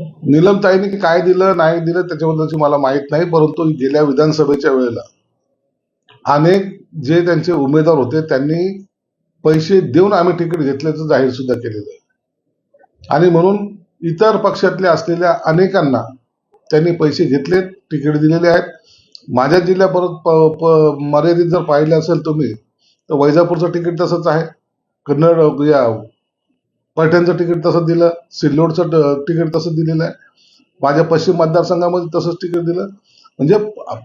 निलमताईने काय दिलं नाही दिलं त्याच्याबद्दलची मला माहीत नाही परंतु गेल्या विधानसभेच्या वेळेला अनेक जे त्यांचे उमेदवार होते त्यांनी पैसे देऊन आम्ही तिकीट घेतल्याचं जाहीर सुद्धा केलेलं आहे. आणि म्हणून इतर पक्षातल्या असलेल्या अनेकांना त्यांनी पैसे घेतले तिकीट दिलेले आहेत. माझ्या जिल्ह्या परत प- प- मर्यादित जर पाहिलं असेल तुम्ही तर वैजापूरचं तिकीट तसंच आहे. कन्नड या पैठणचं तिकीट तसं दिलं सिल्लोडचं ट- तिकीट तसं दिलेलं आहे. माझ्या पश्चिम मतदारसंघामध्ये तसंच तिकीट दिलं. म्हणजे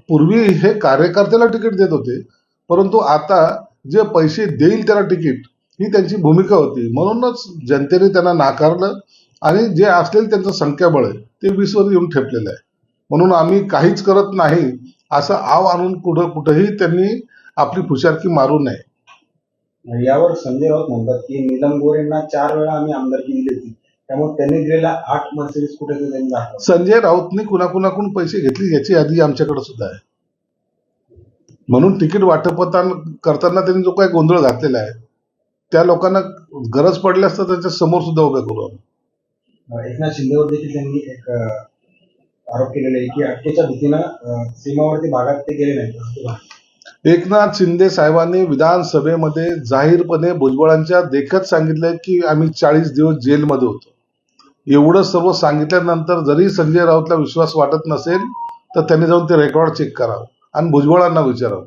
पूर्वी हे कार्यकर्त्याला तिकीट देत होते परंतु आता जे पैसे देईल त्याला तिकीट ही त्यांची भूमिका होती. म्हणूनच जनतेने त्यांना नाकारलं आणि जे असलेलं त्यांचं संख्याबळ आहे ते वीसवर येऊन ठेपलेलं आहे. म्हणून आम्ही काहीच करत नाही असं आव आणून कुठं कुठंही त्यांनी आपली फुशारकी मारू नये. यावर संजय राऊत म्हणतात की नीलम गोरेंना चार वेळा आम्ही आमदारकी दिली होती. त्यामुळे त्यांनी दिलेल्या आठ मर्सिडीज कुठे त्यांनी संजय राऊतनी कुणाकुणाकडून पैसे घेतले याची यादी आमच्याकडे सुद्धा आहे. म्हणून तिकीट वाटपताना करताना त्यांनी जो काही गोंधळ घातलेला आहे त्या लोकांना गरज पडल्यास तर त्याच्यासमोर सुद्धा उभे करू आम्ही. एकनाथ शिंदेवर देखील त्यांनी एक आरोप केलेला आहे की अटकेच्या भीतीनं सीमावर्ती भागात ते गेले नाहीत. एकनाथ शिंदे साहेबांनी विधानसभेमध्ये जाहीरपणे भुजबळांच्या देखत सांगितलंय की आम्ही चाळीस दिवस जेलमध्ये होतो. एवढं सर्व सांगितल्यानंतर जरी संजय राऊतला विश्वास वाटत नसेल तर त्यांनी जाऊन ते रेकॉर्ड चेक करावं आणि भुजबळांना विचारावं.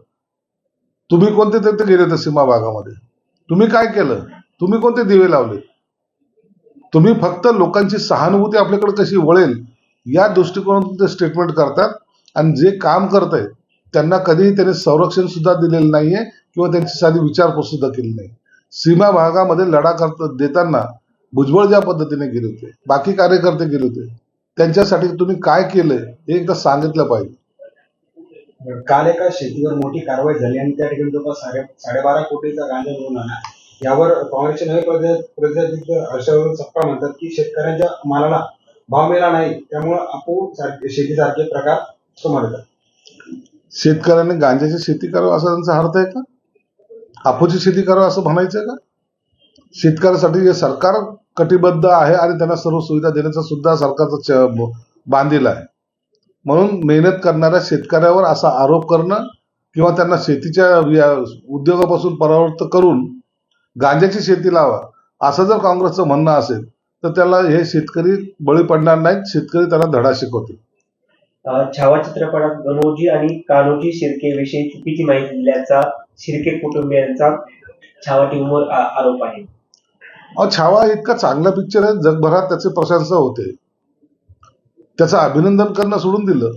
तुम्ही कोणते तिथे गेले होते सीमा भागामध्ये? तुम्ही काय केलं? तुम्ही कोणते दिवे लावले? तुम्ही फक्त लोकांची सहानुभूती आपल्याकडे कशी वळेल या दृष्टिकोनातून ते स्टेटमेंट करतात आणि जे काम करत त्यांना कधीही त्यांनी संरक्षण सुद्धा दिलेलं नाहीये किंवा त्यांची साधी विचारपूस सुद्धा केली नाही. सीमा भागामध्ये लढा करत देताना भुजबळ ज्या पद्धतीने गेले होते बाकी कार्यकर्ते गेले होते त्यांच्यासाठी तुम्ही काय केलंय हे एकदा सांगितलं पाहिजे. काल एका शेतीवर मोठी कारवाई झाली आणि त्या ठिकाणी जवळपास साडे साडेबारा कोटीचा गांजा मिळून आला. यावर काँग्रेसचे नवे प्रदेशाध्यक्ष हर्षवर्धन सप्पा म्हणतात की शेतकऱ्यांच्या मालाला भाव मिळाला नाही त्यामुळे आपू शेतीसारखे प्रकार समोर येतात. शेतकऱ्यांनी गांजाची शेती करावं असा त्यांचा अर्थ आहे का? आपूची शेती करावं असं म्हणायचं आहे का? शेतकऱ्यासाठी जे सरकार कटिबद्ध आहे आणि त्यांना सर्व सुविधा देण्याचा सुद्धा सरकारचा बांधील आहे. म्हणून मेहनत करणाऱ्या शेतकऱ्यावर असा आरोप करणं किंवा त्यांना शेतीच्या या उद्योगापासून परावृत्त करून गांजाची शेती लावा असं जर काँग्रेसचं म्हणणं असेल तर त्याला हे शेतकरी बळी पडणार नाहीत शेतकरी त्यांना धडा शिकवतील. छावा चित्रपटात गणोजी आणि कान्होजी शिर्के विषयी चुकीची माहिती दिल्याचा शिर्के कुटुंबियांचा छावा टीमवर आरोप आहे. अहो छावा इतका चांगला पिक्चर आहे जगभरात त्याची प्रशंसा होते. त्याचं अभिनंदन करणं सोडून दिलं.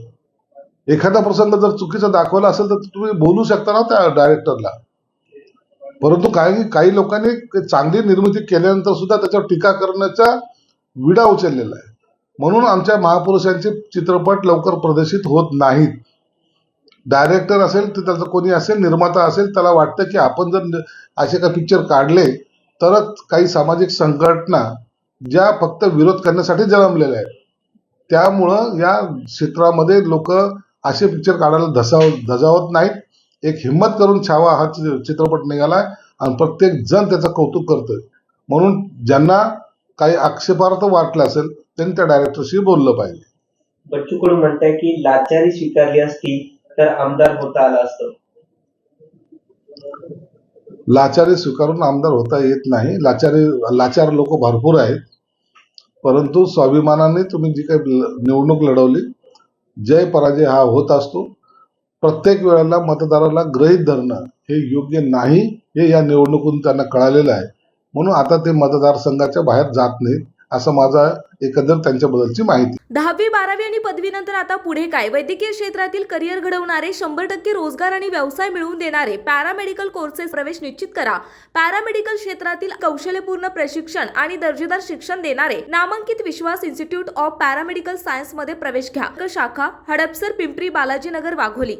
एखादा प्रसंग जर चुकीचा दाखवला असेल तर तुम्ही बोलू शकता ना त्या डायरेक्टरला परंतु काही काही लोकांनी चांगली निर्मिती केल्यानंतर सुद्धा त्याच्यावर टीका करण्याचा विडा उचललेला आहे. म्हणून आमच्या महापुरुषांचे चित्रपट लवकर प्रदर्शित होत नाहीत. डायरेक्टर असेल तर त्याचं कोणी असेल निर्माता असेल त्याला वाटतं की आपण जर असे का पिक्चर काढले तरच काही सामाजिक संघटना ज्या फक्त विरोध करण्यासाठी जन्मलेल्या आहेत त्यामुळं या क्षेत्रामध्ये लोक असे पिक्चर काढायला धसाव धजावत नाहीत. एक हिंमत करून छावा हा चित्रपट निघाला आणि प्रत्येक जण त्याचं कौतुक करतोय. म्हणून ज्यांना काही आक्षेपार्थ वाटलं असेल त्यांनी त्या डायरेक्टरशी बोललं पाहिजे. बच्चू कडू म्हणताय की लाचारी स्वीकारली असती तर आमदार होता आलं असतं. लाचारी स्वीकारून आमदार होता येत नाही. लाचारी लाचार लोक भरपूर आहेत. परंतु स्वाभिमानाने तुम्ही जी काही निवडणूक लढवली जय पराजय हा होत असतो. प्रत्येक वेळेला मतदाराला ग्रहित धरणं हे योग्य नाही हे या निवडणुकीतून त्यांना कळालेलं आहे. म्हणून आता ते मतदारसंघाच्या बाहेर जात नाहीत असं माझा एकंदर त्यांच्याबद्दलची माहिती. दहावी बारावी आणि पदवीनंतर आता पुढे काय? वैद्यकीय क्षेत्रातील करिअर घडवणारे शंभर टक्के रोजगार आणि व्यवसाय मिळवून देणारे पॅरामेडिकल कोर्सेस प्रवेश निश्चित करा. पॅरामेडिकल क्षेत्रातील कौशल्यपूर्ण प्रशिक्षण आणि दर्जेदार शिक्षण देणारे नामांकित विश्वास इन्स्टिट्यूट ऑफ पॅरामेडिकल सायन्समध्ये प्रवेश घ्या. शाखा हडपसर पिंपरी बालाजीनगर वाघोली.